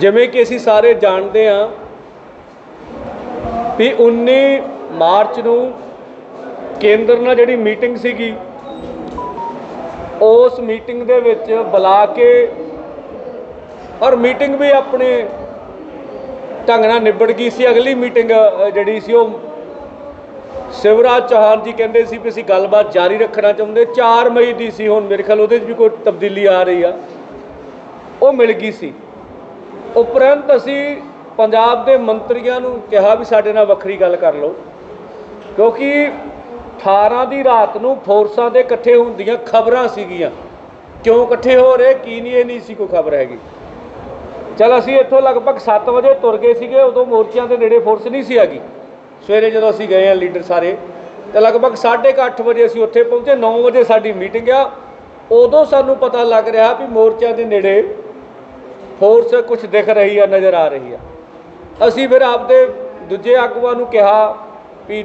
ਜਿਵੇਂ ਕਿ ਅਸੀਂ ਸਾਰੇ ਜਾਣਦੇ ਹਾਂ ਵੀ 19 ਮਾਰਚ ਨੂੰ ਕੇਂਦਰ ਨਾਲ ਜਿਹੜੀ ਮੀਟਿੰਗ ਸੀਗੀ, ਉਸ ਮੀਟਿੰਗ ਦੇ ਵਿੱਚ ਬੁਲਾ ਕੇ ਔਰ ਮੀਟਿੰਗ ਵੀ ਆਪਣੇ ਢੰਗ ਨਾਲ ਨਿਬੜ ਗਈ ਸੀ। ਅਗਲੀ ਮੀਟਿੰਗ ਜਿਹੜੀ ਸੀ ਉਹ ਸ਼ਿਵਰਾਜ ਚੌਹਾਨ ਜੀ ਕਹਿੰਦੇ ਸੀ ਵੀ ਅਸੀਂ ਗੱਲਬਾਤ ਜਾਰੀ ਰੱਖਣਾ ਚਾਹੁੰਦੇ। 4 ਮਈ ਦੀ ਸੀ ਹੁਣ, ਮੇਰੇ ਖਿਆਲ ਉਹਦੇ 'ਚ ਵੀ ਕੋਈ ਤਬਦੀਲੀ ਆ ਰਹੀ ਆ। ਉਹ ਮਿਲ ਗਈ ਸੀ। ਉਪਰੰਤ ਅਸੀਂ ਪੰਜਾਬ ਦੇ ਮੰਤਰੀਆਂ ਨੂੰ ਕਿਹਾ ਵੀ ਸਾਡੇ ਨਾਲ ਵੱਖਰੀ ਗੱਲ ਕਰ ਲਓ, ਕਿਉਂਕਿ 18 ਦੀ ਰਾਤ ਨੂੰ ਫੋਰਸਾਂ ਦੇ ਇਕੱਠੇ ਹੋਣ ਦੀਆਂ ਖਬਰਾਂ ਸੀਗੀਆਂ। ਕਿਉਂ ਇਕੱਠੇ ਹੋ ਰਹੇ? ਕੀ ਨਹੀਂ ਇਹ ਨਹੀਂ ਸੀ ਕੋਈ ਖਬਰ ਹੈਗੀ। ਚਲ ਅਸੀਂ ਇੱਥੋਂ ਲਗਭਗ 7 ਵਜੇ ਤੁਰ ਗਏ ਸੀਗੇ, ਉਦੋਂ ਮੋਰਚਿਆਂ ਦੇ ਨੇੜੇ ਫੋਰਸ ਨਹੀਂ ਸੀ ਹੈਗੀ। ਸਵੇਰੇ ਜਦੋਂ ਅਸੀਂ ਗਏ ਆ ਲੀਡਰ ਸਾਰੇ, ਤੇ ਲਗਭਗ 8:30 ਵਜੇ ਅਸੀਂ ਉੱਥੇ ਪਹੁੰਚੇ 9 ਵਜੇ ਸਾਡੀ ਮੀਟਿੰਗ ਆ। ਉਦੋਂ ਸਾਨੂੰ ਪਤਾ ਲੱਗ ਰਿਹਾ ਵੀ ਮੋਰਚਿਆਂ ਦੇ ਨੇੜੇ ਫੋਰਸ ਕੁਝ ਦਿਖ ਰਹੀ ਆ, ਨਜ਼ਰ ਆ ਰਹੀ ਆ। ਅਸੀਂ ਫਿਰ ਆਪਦੇ ਦੂਜੇ ਆਗੂਆਂ ਨੂੰ ਕਿਹਾ ਵੀ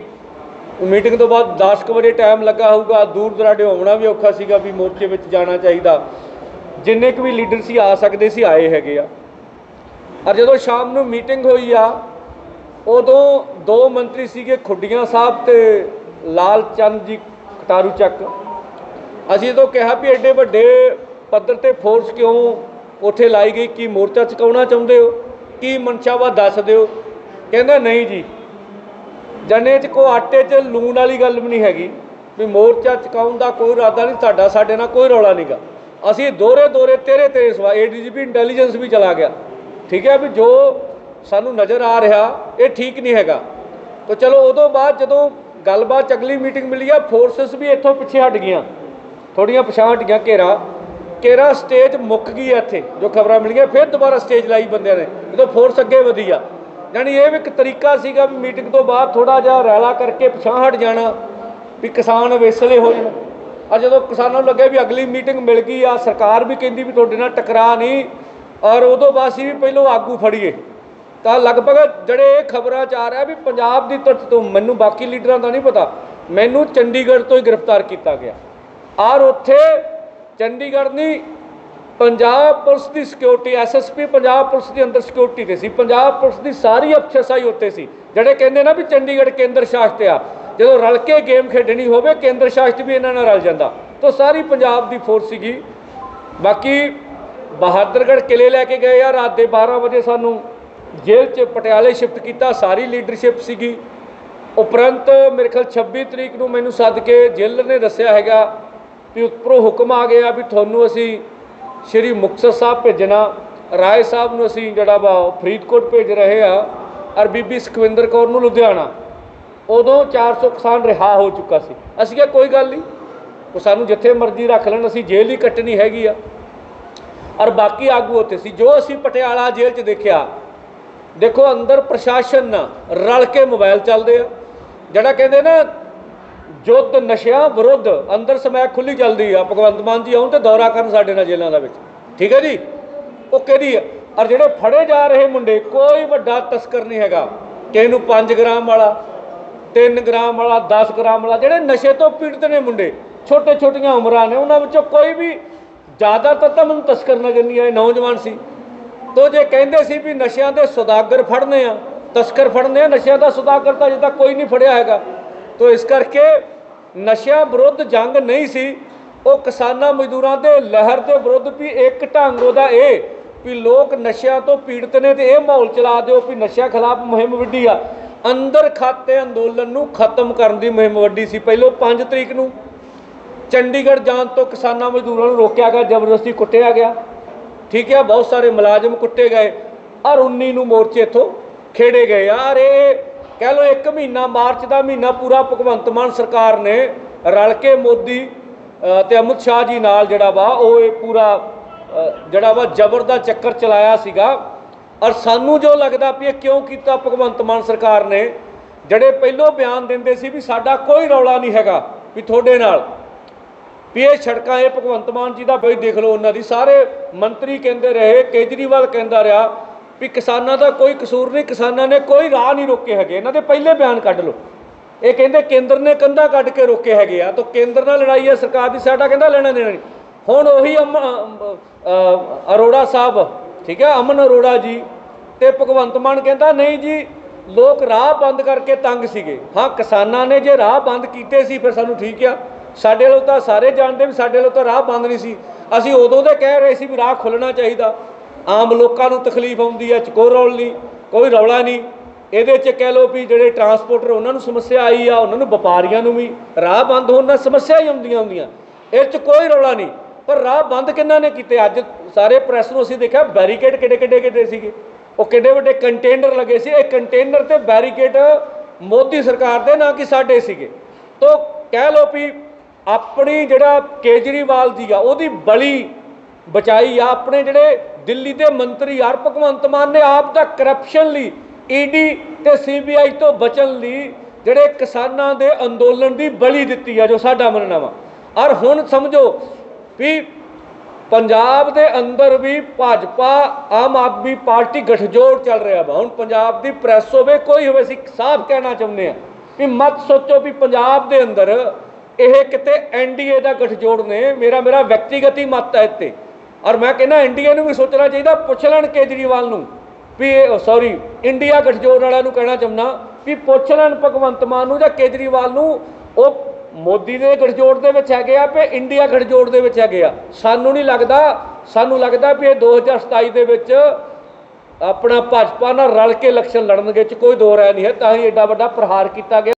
ਮੀਟਿੰਗ ਤੋਂ ਬਾਅਦ 10 ਕੁ ਵਜੇ ਟਾਈਮ ਲੱਗਾ ਹੋਊਗਾ, ਦੂਰ ਦਰਾਡੇ ਹੋਣਾ ਵੀ ਔਖਾ ਸੀਗਾ ਵੀ ਮੋਰਚੇ ਵਿੱਚ ਜਾਣਾ ਚਾਹੀਦਾ। ਜਿੰਨੇ ਕੁ ਵੀ ਲੀਡਰ ਸੀ, ਆ ਸਕਦੇ ਸੀ, ਆਏ ਹੈਗੇ ਆ। ਔਰ ਜਦੋਂ ਸ਼ਾਮ ਨੂੰ ਮੀਟਿੰਗ ਹੋਈ ਆ, ਉਦੋਂ ਦੋ ਮੰਤਰੀ ਸੀਗੇ ਖੁੱਡੀਆਂ ਸਾਹਿਬ ਤੇ ਲਾਲ ਚੰਦ ਜੀ ਕਟਾਰੂ ਚੱਕ। ਅਸੀਂ ਜਦੋਂ ਕਿਹਾ ਵੀ ਐਡੇ ਵੱਡੇ ਪੱਧਰ ਤੇ ਫੋਰਸ ਕਿਉਂ ਉੱਥੇ ਲਾਈ ਗਈ ਕੀ ਮੋਰਚਾ ਚੁਕਾਉਣਾ ਚਾਹੁੰਦੇ ਹੋ? ਕੀ ਮਨਸ਼ਾਵਾ ਦੱਸ ਦਿਓ ਕਹਿੰਦਾ ਨਹੀਂ ਜੀ। ਜਨੇ 'ਚ ਕੋ ਆਟੇ 'ਚ ਲੂਣ ਵਾਲੀ ਗੱਲ ਵੀ ਨਹੀਂ ਹੈਗੀ। ਵੀ ਮੋਰਚਾ ਚੁਕਾਉਣ ਦਾ ਕੋਈ ਇਰਾਦਾ ਨਹੀਂ, ਤੁਹਾਡਾ, ਸਾਡੇ ਨਾਲ ਕੋਈ ਰੌਲਾ ਨਹੀਂਗਾ ਅਸੀਂ ਦੋਰੇ ਦੋਰੇ ਤੇਰੇ ਤੇਰੇ ਸਵਾ ਏਡੀਜੀਪੀ ਇੰਟੈਲੀਜੈਂਸ ਵੀ ਚਲਾ ਗਿਆ। ਠੀਕ ਹੈ ਵੀ ਜੋ ਸਾਨੂੰ ਨਜ਼ਰ ਆ ਰਿਹਾ, ਇਹ ਠੀਕ ਨਹੀਂ ਹੈਗਾ। ਤਾਂ ਚਲੋ ਉਦੋਂ ਬਾਅਦ ਜਦੋਂ ਗੱਲਬਾਤ 'ਚ ਅਗਲੀ ਮੀਟਿੰਗ ਮਿਲੀ ਆ ਫੋਰਸਸ ਵੀ ਇੱਥੋਂ ਪਿੱਛੇ ਹਟ ਗਈਆਂ। ਥੋੜੀਆਂ ਪਛਾਣ ਹਟ ਗਿਆ ਘੇਰਾ। ਘੇਰਾ ਸਟੇਜ ਮੁੱਕ ਗਈ ਹੈ ਇੱਥੇ, ਜੋ ਖਬਰਾਂ ਮਿਲੀਆਂ, ਫਿਰ ਦੁਬਾਰਾ ਸਟੇਜ ਲਾਈ ਬੰਦਿਆਂ ਨੇ, ਜਦੋਂ ਫੋਰਸ ਅੱਗੇ ਵਧੀ ਆ ਯਾਨੀ ਇਹ ਵੀ ਇੱਕ ਤਰੀਕਾ ਸੀਗਾ ਵੀ ਮੀਟਿੰਗ ਤੋਂ ਬਾਅਦ ਥੋੜਾ ਜਿਹਾ ਰੈਲਾ ਕਰਕੇ ਪਛਾਣ ਹਟ ਜਾਣਾ, ਵੀ ਕਿਸਾਨ ਵੇਸਲੇ ਹੋ ਜਾਣ। ਆ ਜਦੋਂ ਕਿਸਾਨਾਂ ਨੂੰ ਲੱਗਿਆ ਵੀ ਅਗਲੀ ਮੀਟਿੰਗ ਮਿਲ ਗਈ ਆ, ਸਰਕਾਰ ਵੀ ਕਹਿੰਦੀ ਵੀ ਤੁਹਾਡੇ ਨਾਲ ਟਕਰਾ ਨਹੀਂ, ਔਰ ਉਦੋਂ ਬਾਅਦ ਅਸੀਂ ਵੀ ਪਹਿਲੋਂ ਆਗੂ ਫੜੀਏ। ਤਾਂ ਲਗਭਗ ਜਿਹੜੇ ਇਹ ਖਬਰਾਂ ਚ ਆ ਰਿਹਾ ਵੀ ਪੰਜਾਬ ਦੀ ਤਰਫ ਤੋਂ ਮੈਨੂੰ ਬਾਕੀ ਲੀਡਰਾਂ ਦਾ ਨਹੀਂ ਪਤਾ, ਮੈਨੂੰ ਚੰਡੀਗੜ੍ਹ ਤੋਂ ਹੀ ਗ੍ਰਿਫਤਾਰ ਕੀਤਾ ਗਿਆ। ਔਰ ਉੱਥੇ ਚੰਡੀਗੜ੍ਹ ਨਹੀਂ ਪੰਜਾਬ ਪੁਲਿਸ ਦੀ ਸਿਕਿਉਰਿਟੀ ਐਸਐਸਪੀ ਪੰਜਾਬ ਪੁਲਿਸ ਦੇ ਅੰਦਰ ਸਿਕਿਉਰਿਟੀ ਤੇ ਸੀ। ਪੰਜਾਬ ਪੁਲਿਸ ਦੀ ਸਾਰੀ ਅਫਸਰਸ਼ਾਹੀ ਉੱਤੇ ਸੀ, ਜਿਹੜੇ ਕਹਿੰਦੇ ਨਾ ਵੀ ਚੰਡੀਗੜ੍ਹ ਕੇਂਦਰ ਸ਼ਾਸਤ ਆ। ਜਦੋਂ ਰਲ ਕੇ ਗੇਮ ਖੇਡਣੀ ਹੋਵੇ, ਕੇਂਦਰ ਸ਼ਾਸਤ ਵੀ ਇਹਨਾਂ ਨਾਲ ਰਲ ਜਾਂਦਾ। ਤਾਂ ਸਾਰੀ ਪੰਜਾਬ ਦੀ ਫੋਰਸ ਸੀਗੀ। ਬਾਕੀ ਬਹਾਦਰਗੜ੍ਹ ਕਿਲੇ ਲੈ ਕੇ ਗਏ ਆ। ਰਾਤ ਦੇ 12 ਵਜੇ ਸਾਨੂੰ ਜੇਲ੍ਹ 'ਚ ਪਟਿਆਲੇ ਸ਼ਿਫਟ ਕੀਤਾ। ਸਾਰੀ ਲੀਡਰਸ਼ਿਪ ਸੀਗੀ। ਉਪਰੰਤ ਮੇਰੇ ਖਿਆਲ 26 ਤਰੀਕ ਨੂੰ ਮੈਨੂੰ ਸੱਦ ਕੇ ਜੇਲਰ ਨੇ ਦੱਸਿਆ ਹੈਗਾ ਵੀ ਉੱਪਰੋਂ ਹੁਕਮ ਆ ਗਿਆ ਵੀ ਤੁਹਾਨੂੰ ਅਸੀਂ ਸ਼੍ਰੀ ਮੁਕਤਸਰ ਸਾਹਿਬ ਭੇਜਣਾ, ਰਾਏ ਸਾਹਿਬ ਨੂੰ ਅਸੀਂ ਜਿਹੜਾ ਵਾ ਉਹ ਫਰੀਦਕੋਟ ਭੇਜ ਰਹੇ ਆ ਔਰ ਬੀਬੀ ਸੁਖਵਿੰਦਰ ਕੌਰ ਨੂੰ ਲੁਧਿਆਣਾ। ਉਦੋਂ 400 ਕਿਸਾਨ ਰਿਹਾ ਹੋ ਚੁੱਕਾ ਸੀ। ਅਸੀਂ ਕਿਹਾ, ਕੋਈ ਗੱਲ ਨਹੀਂ, ਉਹ ਸਾਨੂੰ ਜਿੱਥੇ ਮਰਜ਼ੀ ਰੱਖ ਲੈਣ, ਅਸੀਂ ਜੇਲ੍ਹ ਹੀ ਕੱਟਣੀ ਹੈਗੀ ਆ। ਔਰ ਬਾਕੀ ਆਗੂ ਉੱਥੇ ਸੀ। ਜੋ ਅਸੀਂ ਪਟਿਆਲਾ ਜੇਲ੍ਹ 'ਚ ਦੇਖਿਆ, ਦੇਖੋ ਅੰਦਰ ਪ੍ਰਸ਼ਾਸਨ ਨਾਲ ਰਲ ਕੇ ਮੋਬਾਈਲ ਚੱਲਦੇ ਆ। ਜਿਹੜਾ ਕਹਿੰਦੇ ਨਾ ਜੁੱਧ, ਨਸ਼ਿਆਂ ਵਿਰੁੱਧ ਅੰਦਰ ਸਮੈਕ ਖੁੱਲੀ ਚੱਲਦੀ ਆ। ਭਗਵੰਤ ਮਾਨ ਜੀ ਆਉਣ ਤੇ ਦੌਰਾ ਕਰਨ ਸਾਡੇ ਨਾਲ ਜੇਲ੍ਹਾਂ ਦਾ ਵਿੱਚ। ਠੀਕ ਹੈ ਜੀ? ਉਹ ਕਿਹਦੀ ਆ? ਔਰ ਜਿਹੜੇ ਫੜੇ ਜਾ ਰਹੇ ਮੁੰਡੇ, ਕੋਈ ਵੱਡਾ ਤਸਕਰ ਨਹੀਂ ਹੈਗਾ। ਕਿਸੇ ਨੂੰ 5 ਗ੍ਰਾਮ ਵਾਲਾ 3 ਗ੍ਰਾਮ ਵਾਲਾ 10 ਗ੍ਰਾਮ ਵਾਲਾ, ਜਿਹੜੇ ਨਸ਼ੇ ਤੋਂ ਪੀੜਤ ਨੇ ਮੁੰਡੇ ਛੋਟੇ ਛੋਟੀਆਂ ਉਮਰਾਂ ਨੇ, ਉਹਨਾਂ ਵਿੱਚੋਂ ਕੋਈ ਵੀ ਜ਼ਿਆਦਾਤਰ ਤਾਂ ਮੈਨੂੰ ਤਸਕਰ ਨਜ਼ਰ ਨਹੀਂ ਆਏ, ਨੌਜਵਾਨ ਸੀ। ਤੋ ਜੇ ਕਹਿੰਦੇ ਸੀ ਵੀ ਨਸ਼ਿਆਂ ਦੇ ਸੌਦਾਗਰ ਫੜਨੇ ਆ, ਤਸਕਰ ਫੜਨੇ ਆ, ਨਸ਼ਿਆਂ ਦਾ ਸੌਦਾਗਰ ਤਾਂ ਅਜੇ ਤੱਕ ਕੋਈ ਨਹੀਂ ਫੜਿਆ ਹੈਗਾ। ਤੋ ਇਸ ਕਰਕੇ ਨਸ਼ਿਆਂ ਵਿਰੁੱਧ ਜੰਗ ਨਹੀਂ ਸੀ। ਉਹ ਕਿਸਾਨਾਂ ਮਜ਼ਦੂਰਾਂ ਦੇ ਲਹਿਰ ਦੇ ਵਿਰੁੱਧ ਵੀ ਇੱਕ ਢੰਗ ਉਹਦਾ ਇਹ ਵੀ ਲੋਕ ਨਸ਼ਿਆਂ ਤੋਂ ਪੀੜਤ ਨੇ ਤੇ ਇਹ ਮਾਹੌਲ ਚਲਾ ਦਿਓ ਵੀ ਨਸ਼ਿਆਂ ਖਿਲਾਫ ਮੁਹਿੰਮ ਵਿੱਢੀ ਆ। ਅੰਦਰ ਖਾਤੇ ਅੰਦੋਲਨ ਨੂੰ ਖਤਮ ਕਰਨ ਦੀ ਮੁਹਿੰਮ ਵੱਡੀ ਸੀ ਪਹਿਲੋਂ 5 ਤਰੀਕ ਨੂੰ। ਚੰਡੀਗੜ੍ਹ ਜਾਣ ਤੋਂ ਕਿਸਾਨਾਂ ਮਜ਼ਦੂਰਾਂ ਨੂੰ ਰੋਕਿਆ ਗਿਆ, ਜ਼ਬਰਦਸਤੀ ਕੁੱਟਿਆ ਗਿਆ। ਠੀਕ ਹੈ, ਬਹੁਤ ਸਾਰੇ ਮੁਲਾਜ਼ਮ ਕੁੱਟੇ ਗਏ। ਔਰ 19 ਨੂੰ ਮੋਰਚੇ ਇੱਥੋਂ ਖੇੜੇ ਗਏ। ਯਾਰ ਇਹ ਕਹਿ ਲਓ ਇੱਕ ਮਹੀਨਾ ਮਾਰਚ ਦਾ ਮਹੀਨਾ ਪੂਰਾ ਭਗਵੰਤ ਮਾਨ ਸਰਕਾਰ ਨੇ ਰਲ ਕੇ ਮੋਦੀ ਅ, ਤੇ ਅਮਿਤ ਸ਼ਾਹ ਜੀ ਨਾਲ ਜਿਹੜਾ ਵਾ ਉਹ ਇਹ ਪੂਰਾ ਜਿਹੜਾ ਵਾ ਜ਼ਬਰ ਦਾ ਚੱਕਰ ਚਲਾਇਆ ਸੀਗਾ। ਔਰ ਸਾਨੂੰ ਜੋ ਲੱਗਦਾ ਵੀ ਇਹ ਕਿਉਂ ਕੀਤਾ ਭਗਵੰਤ ਮਾਨ ਸਰਕਾਰ ਨੇ ਜਿਹੜੇ ਪਹਿਲੋਂ ਬਿਆਨ ਦਿੰਦੇ ਸੀ ਵੀ ਸਾਡਾ ਕੋਈ ਰੌਲਾ ਨਹੀਂ ਹੈਗਾ ਵੀ ਤੁਹਾਡੇ ਨਾਲ। ਵੀ ਇਹ ਸੜਕਾਂ ਇਹ ਭਗਵੰਤ ਮਾਨ ਜੀ ਦਾ ਬਈ ਦੇਖ ਲਓ ਉਹਨਾਂ ਦੀ ਸਾਰੇ ਮੰਤਰੀ ਕਹਿੰਦੇ ਰਹੇ ਕੇਜਰੀਵਾਲ ਕਹਿੰਦਾ ਰਿਹਾ ਵੀ ਕਿਸਾਨਾਂ ਦਾ ਕੋਈ ਕਸੂਰ ਨਹੀਂ, ਕਿਸਾਨਾਂ ਨੇ ਕੋਈ ਰਾਹ ਨਹੀਂ ਰੋਕੇ ਹੈਗੇ। ਇਹਨਾਂ ਦੇ ਪਹਿਲੇ ਬਿਆਨ ਕੱਢ ਲਓ। ਇਹ ਕਹਿੰਦੇ ਕੇਂਦਰ ਨੇ ਕੰਧਾ ਕੱਢ ਕੇ ਰੋਕੇ ਹੈਗੇ ਆ। ਤਾਂ ਕੇਂਦਰ ਨਾਲ ਲੜਾਈ ਹੈ, ਸਰਕਾਰ ਦੀ ਸਾਡਾ ਕਹਿੰਦਾ ਲੈਣਾ ਦੇਣਾ ਨਹੀਂ। ਹੁਣ ਉਹੀ ਅਮ- ਅਰੋੜਾ ਸਾਹਿਬ, ਠੀਕ ਹੈ, ਅਮਨ ਅਰੋੜਾ ਜੀ ਤੇ ਭਗਵੰਤ ਮਾਨ ਕਹਿੰਦਾ, ਨਹੀਂ ਜੀ, ਲੋਕ ਰਾਹ ਬੰਦ ਕਰਕੇ ਤੰਗ ਸੀਗੇ। ਹਾਂ, ਕਿਸਾਨਾਂ ਨੇ ਜੇ ਰਾਹ ਬੰਦ ਕੀਤੇ ਸੀ, ਫਿਰ ਸਾਨੂੰ ਠੀਕ ਆ। ਸਾਡੇ ਵੱਲੋਂ ਤਾਂ ਸਾਰੇ ਜਾਣਦੇ ਵੀ ਸਾਡੇ ਵੱਲੋਂ ਤਾਂ ਰਾਹ ਬੰਦ ਨਹੀਂ ਸੀ। ਅਸੀਂ ਉਦੋਂ ਦੇ ਕਹਿ ਰਹੇ ਸੀ ਵੀ ਰਾਹ ਖੁੱਲਣਾ ਚਾਹੀਦਾ। ਆਮ ਲੋਕਾਂ ਨੂੰ ਤਕਲੀਫ ਆਉਂਦੀ ਹੈ 'ਚ ਕੋਈ ਰੌਲ ਨਹੀਂ, ਕੋਈ ਰੌਲਾ ਨਹੀਂ। ਇਹਦੇ ਚ ਕਹਿ ਲਓ ਵੀ ਜਿਹੜੇ ਟਰਾਂਸਪੋਰਟਰ ਉਹਨਾਂ ਨੂੰ ਸਮੱਸਿਆ ਆਈ ਆ, ਉਹਨਾਂ ਨੂੰ ਵਪਾਰੀਆਂ ਨੂੰ ਵੀ ਰਾਹ ਬੰਦ ਹੋਣ ਨਾਲ ਸਮੱਸਿਆ ਹੀ ਆਉਂਦੀਆਂ ਹੁੰਦੀਆਂ। ਇਹ ਚ ਕੋਈ ਰੌਲਾ ਨਹੀਂ। ਪਰ ਰਾਹ ਬੰਦ ਕਿੰਨਾਂ ਨੇ ਕੀਤੇ? ਅੱਜ ਸਾਰੇ ਪ੍ਰੈਸ ਨੂੰ ਅਸੀਂ ਦੇਖਿਆ, ਬੈਰੀਕੇਡ ਕਿੱਡੇ ਕਿੱਡੇ ਕਿੱਡੇ ਸੀਗੇ? ਉਹ ਕਿੱਡੇ ਵੱਡੇ ਕੰਟੇਨਰ ਲੱਗੇ ਸੀ। ਇਹ ਕੰਟੇਨਰ ਤੇ ਬੈਰੀਕੇਡ ਮੋਦੀ ਸਰਕਾਰ ਦੇ, ਨਾ ਕਿ ਸਾਡੇ ਸੀਗੇ। ਤੋ ਕਹਿ ਲਓ ਵੀ ਆਪਣੀ ਜਿਹੜਾ ਕੇਜਰੀਵਾਲ ਜੀ ਆ, ਉਹਦੀ ਬਲੀ ਬਚਾਈ ਆ ਆਪਣੇ ਜਿਹੜੇ ਦਿੱਲੀ ਦੇ ਮੰਤਰੀ ਯਾਰ ਭਗਵੰਤ ਮਾਨ ਨੇ ਆਪ ਦਾ ਕਰਪਸ਼ਨ ਲਈ ਈਡੀ ਤੇ ਸੀਬੀਆਈ ਤੋਂ ਬਚਣ ਲਈ ਜਿਹੜੇ ਕਿਸਾਨਾਂ ਦੇ ਅੰਦੋਲਨ ਦੀ ਬਲੀ ਦਿੱਤੀ ਆ ਜੋ ਸਾਡਾ ਮੰਨਣਾ ਵਾ। ਔਰ ਹੁਣ ਸਮਝੋ ਵੀ ਪੰਜਾਬ ਦੇ ਅੰਦਰ ਵੀ ਭਾਜਪਾ, ਆਮ ਆਦਮੀ ਪਾਰਟੀ ਗਠਜੋੜ ਚੱਲ ਰਿਹਾ ਵਾ। ਹੁਣ ਪੰਜਾਬ ਦੀ ਪ੍ਰੈਸ ਹੋਵੇ, ਕੋਈ ਹੋਵੇ, ਅਸੀਂ ਸਾਫ਼ ਕਹਿਣਾ ਚਾਹੁੰਦੇ ਆ ਵੀ ਮਤ ਸੋਚੋ ਵੀ ਪੰਜਾਬ ਦੇ ਅੰਦਰ ਇਹ ਕਿਤੇ ਐਨਡੀਏ ਦਾ ਗਠਜੋੜ ਨੇ ਮੇਰਾ ਮੇਰਾ ਵਿਅਕਤੀਗਤ ਹੀ ਮਤ ਹੈ ਇੱਥੇ। ਔਰ ਮੈਂ ਕਹਿੰਦਾ ਐਨਡੀਏ ਨੂੰ ਵੀ ਸੋਚਣਾ ਚਾਹੀਦਾ, ਪੁੱਛ ਲੈਣ ਕੇਜਰੀਵਾਲ ਨੂੰ ਵੀ ਸੌਰੀ ਇੰਡੀਆ ਗਠਜੋੜ ਵਾਲਿਆਂ ਨੂੰ ਕਹਿਣਾ ਚਾਹੁੰਦਾ ਵੀ ਪੁੱਛ ਲੈਣ ਭਗਵੰਤ ਮਾਨ ਨੂੰ ਜਾਂ ਕੇਜਰੀਵਾਲ ਨੂੰ, ਉਹ ਮੋਦੀ ਦੇ ਗਠਜੋੜ ਦੇ ਵਿੱਚ ਹੈਗੇ ਆ ਤੇ ਇੰਡੀਆ ਗਠਜੋੜ ਦੇ ਵਿੱਚ ਹੈਗੇ ਆ। ਸਾਨੂੰ ਨਹੀਂ ਲੱਗਦਾ, ਸਾਨੂੰ ਲੱਗਦਾ ਵੀ ਇਹ 2027 ਦੇ ਵਿੱਚ ਆਪਣਾ ਭਾਜਪਾ ਨਾਲ ਰਲ ਕੇ ਇਲੈਕਸ਼ਨ ਲੜਨਗੇ ਚ ਕੋਈ ਦੋ ਰਾਏ ਨਹੀਂ ਹੈ, ਤਾਂ ਹੀ ਐਡਾ ਵੱਡਾ ਪ੍ਰਹਾਰ ਕੀਤਾ ਗਿਆ।